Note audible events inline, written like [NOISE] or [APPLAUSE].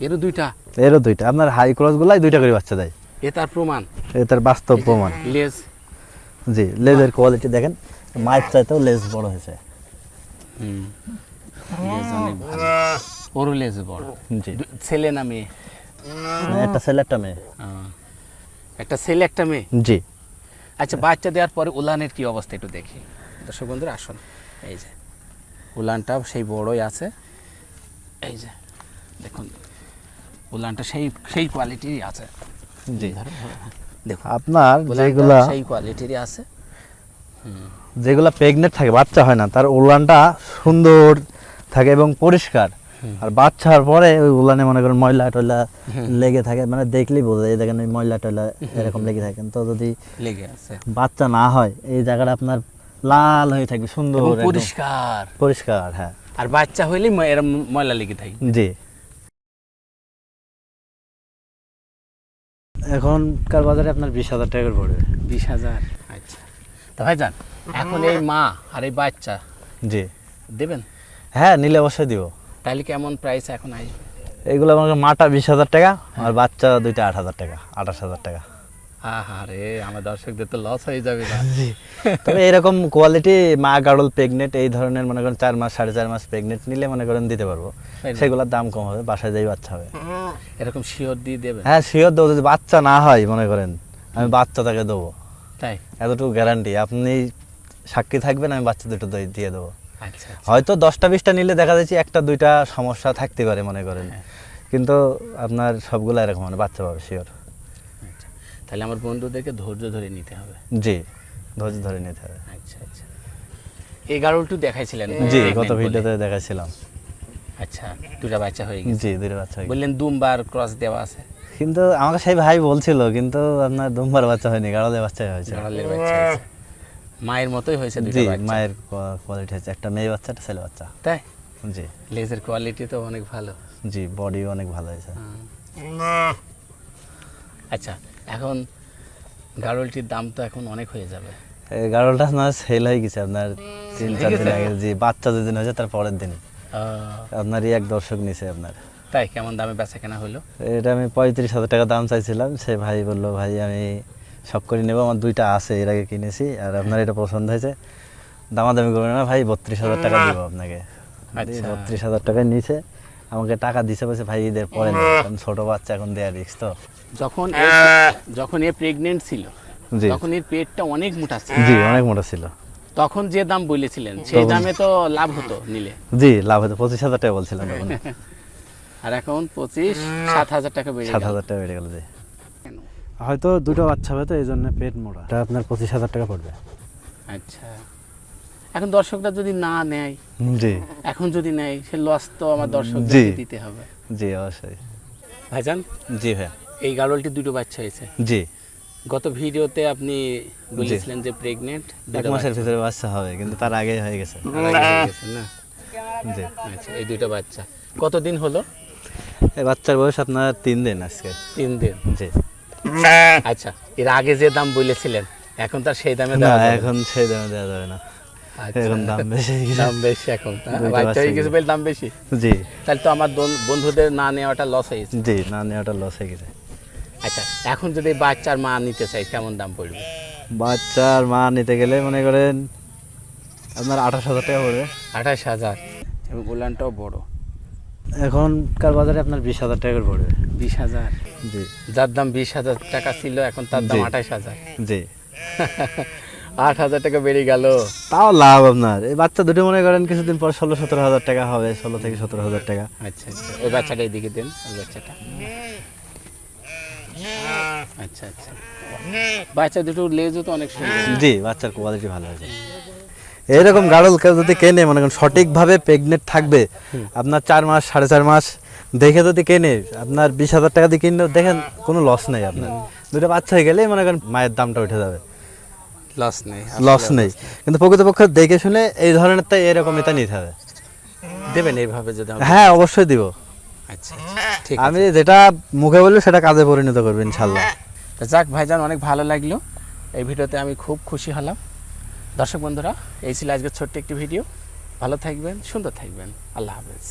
এরও দুইটা। এরও দুইটা। আপনার হাই ক্রস গুলাই দুইটা করে বাচ্চা দেয়। এ তার প্রমাণ। এ তার বাস্তব প্রমাণ। লেজ জি লেজের কোয়ালিটি দেখেন মায়ের চাইতেও লেজ বড় হয়েছে। হুম। লেজ অনেক ভালো। ওরও লেজ বড়। জি। ছেলে না মেয়ে? একটা ছেলে একটা মেয়ে। একটা ছেলে একটা মেয়ে? জি। আচ্ছা বাচ্চা দেওয়ার পরে উলানের কি অবস্থা একটু দেখি। দর্শক বন্ধুরা আসুন। এই যে উলানটা সেই বড়ই আছে। এই যে দেখুন। উলানটা সেই সেই কোয়ালিটিরই আছে। জি। দেখুন আপনার যেগুলা সেই কোয়ালিটিরই আছে। যেগুলা প্রেগনেন্ট থাকে বাচ্চা হয় না তার উলানটা সুন্দর থাকে এবং পরিষ্কার। আর বাচ্চার পরে ওই উলানে মনে করেন ময়লা টয়লা লেগে থাকে মানে দেখলেই বোঝা যায় দেখেন ওই ময়লা টয়লা এরকম লেগে থাকে। তো যদি লেগে আছে। বাচ্চা না হয় এই জায়গাটা আপনার লাল হয়ে থাকবে সুন্দর পরিষ্কার। পরিষ্কার হ্যাঁ। আর বাচ্চা হইলেই ময়লা লেগে থাকে। জি। এখনকার বাজারে আপনার বিশ হাজার টাকা করে পড়বে। বিশ হাজার। আচ্ছা। তা ভাইজান এখন এই মা আর এই বাচ্চা জি। দেবেন? হ্যাঁ নিলে অবশ্যই দিব। তাহলে কেমন প্রাইস এখন আসবে? এগুলো আমাকে মাটা বিশ হাজার টাকা আর বাচ্চা দুইটা আট হাজার টাকা আঠাশ হাজার টাকা। আহা রে আমার দর্শকদের তো লস হয়ে যাবে তবে এরকম কোয়ালিটি মা গাড়ল প্রেগনেন্ট এই ধরনের মনে করেন চার মাস সাড়ে চার মাস প্রেগনেন্ট নিলে মনে করেন দিতে পারব। সেগুলোর দাম কম হবে বাসায় যাই বাচ্চা হবে। এরকম শিওর দিয়ে দেবেন হ্যাঁ শিওর দেবো যদি বাচ্চা না হয় মনে করেন আমি বাচ্চা তাকে দেবো। তাই? এতটুকু গ্যারান্টি আপনি সাক্ষী থাকবেন আমি বাচ্চা দুটো দিয়ে দেবো। আচ্ছা আচ্ছা। হয়তো দশটা বিশটা নিলে দেখা যাচ্ছে একটা দুইটা সমস্যা থাকতে পারে মনে করেন। হ্যাঁ। কিন্তু আপনার সবগুলো এরকম মানে বাচ্চা পাবে শিওর তাহলে আমার বন্ধুদেরকে ধৈর্য ধরে নিতে হবে। জি ধৈর্য ধরে নিতে হবে। আচ্ছা আচ্ছা। এই গাড়লটু দেখাইছিলেন জি গত ভিডিওতে দেখাচ্ছিলাম আচ্ছা দুটা বাচ্চা হয়ে গেছে। জি দুটো বাচ্চা হয়ে বললেন দুমবার ক্রস দেওয়া আছে। কিন্তু আমাকে সেই ভাই বলছিল কিন্তু আপনার দুম্বার বাচ্চা হয়নি গাড়লে বাচ্চা হয়েছে। গাড়লের বাচ্চা মায়ের মতোই হয়েছে দুটো বাচ্চা। মায়ের কোয়ালিটি হচ্ছে একটা মেয়ে বাচ্চা একটা ছেলে বাচ্চা। তাই? জি। লেজের কোয়ালিটি তো অনেক ভালো। জি বডি অনেক ভালো হয়েছে। আচ্ছা এখন গাড়লটির দাম তো এখন অনেক হয়ে যাবে। এই গাড়লটা আপনার সেল হয়ে গেছে আপনার তিন চার দিন আগে। জি বাচ্চা যেদিন হয়েছে তার পরের দিন। আহ, আপনারই এক দর্শক নিছে আপনার। তাই কেমন দামে বেচা কেনা হলো? এটা আমি পঁয়ত্রিশ হাজার টাকা দাম চাইছিলাম। সে ভাই বলল ভাই আমি সব করে নেব। আমার দুইটা আছে এর আগে কিনেছি আর আপনার এটা পছন্দ হয়েছে। দামাদামি করবেন না ভাই বত্রিশ হাজার টাকা দেবো আপনাকে। আচ্ছা। বত্রিশ হাজার টাকা নিয়েছে আমাকে টাকা দিছে বলছে ভাই ঈদের পরে কারণ ছোটো বাচ্চা এখন দেয়া রিক্স তো। যখন এ- যখন এ প্রেগনেন্ট ছিল তখন এর পেটটা অনেক মোটা ছিল। জি অনেক মোটা ছিল। তখন যে দাম বলেছিলেন সেই দামে তো লাভ হতো নিলে। জি লাভ হতো। পঁচিশ হাজার টাকা বলছিলাম তখন। [LAUGHS] আর এখন পঁচিশ সাত হাজার টাকা বেড়ে সাত গেল। হাজার টাকা বেড়ে গেল জি। হয়তো দুটো বাচ্চা হবে তো এই জন্য পেট মোটা এটা আপনার পঁচিশ হাজার টাকা পড়বে। আচ্ছা। এখন দর্শকরা যদি না নেয় জি। এখন যদি নেয় সে লস তো আমার জি। দর্শকদের দিতে হবে। জি অবশ্যই। ভাইজান? জি ভাইয়া। এই গাড়লটি দুটো বাচ্চা হয়েছে। জি। গত ভিডিওতে আপনি বলেছিলেন যে প্রেগনেন্ট এক মাসের ভিতরে বাচ্চা হবে কিন্তু তার আগে হয়ে গেছে। না? জি। আচ্ছা এই দুটো বাচ্চা। কতদিন হলো? এই বাচ্চার বয়স আপনার তিন দিন আজকে। তিন দিন। জি। আচ্ছা এর আগে যে দাম বলেছিলেন এখন তার সেই দামে দেওয়া এখন সেই দামে দেওয়া যাবে না। এখন দাম বেশি দাম বেশি এখন? বাচ্চা হয়ে গেছে গেছে। বলে দাম বেশি? জি। তাহলে তো আমার বন্ধুদের না নেওয়াটা লস হয়েছে জি না নেওয়াটা লস হয়ে গেছে। আচ্ছা এখন যদি বাচ্চার মা নিতে চাই কেমন দাম পড়বে? বাচ্চার মা নিতে গেলে মনে করেন আপনার আঠাশ হাজার টাকা পড়বে। আঠাশ হাজার। এবং উলানটাও বড়। এখনকার বাজারে আপনার বিশ হাজার টাকা করে পড়বে। বিশ হাজার। জি। যার দাম বিশ হাজার টাকা ছিল এখন তার দাম আঠাশ হাজার। জি। [LAUGHS] আট হাজার টাকা বেড়ে গেল। তাও লাভ আপনার। এই বাচ্চা দুটো মনে করেন কিছুদিন পর ষোলো সতেরো হাজার টাকা হবে ষোলো থেকে সতেরো হাজার টাকা। আচ্ছা আচ্ছা। ওই বাচ্চাটা এদিকে দেন ওই বাচ্চাটা। আচ্ছা আচ্ছা। বাচ্চা দুটো লেজও তো অনেক সুন্দর। জি বাচ্চার কোয়ালিটি ভালো আছে। এইরকম গাড়ল কেউ যদি কেনে মনে করেন সঠিকভাবে প্রেগনেন্ট থাকবে আপনার চার মাস সাড়ে চার মাস দেখে যদি কেনে আপনার বিশ হাজার টাকা দিয়ে কিনলে দেখেন কোনো লস নেই আপনার। দুটো বাচ্চা হয়ে গেলেই মনে করেন মায়ের দামটা উঠে যাবে। লস নেই লস নেই। কিন্তু প্রকৃতপক্ষে দেখে শুনে এই ধরনের তাই এরকম এটা নিতে হবে। দেবেন এইভাবে যদি হ্যাঁ অবশ্যই দিব। আচ্ছা আচ্ছা, ঠিক আমি যেটা মুখে বলব সেটা কাজে পরিণত করব ইনশাল্লাহ যাক ভাইজান অনেক ভালো লাগল। এই ভিডিওতে আমি খুব খুশি হলাম। দর্শক বন্ধুরা এই ছিল আজকের ছোট্ট একটি ভিডিও। ভালো থাকবেন সুন্দর থাকবেন। আল্লাহ হাফেজ।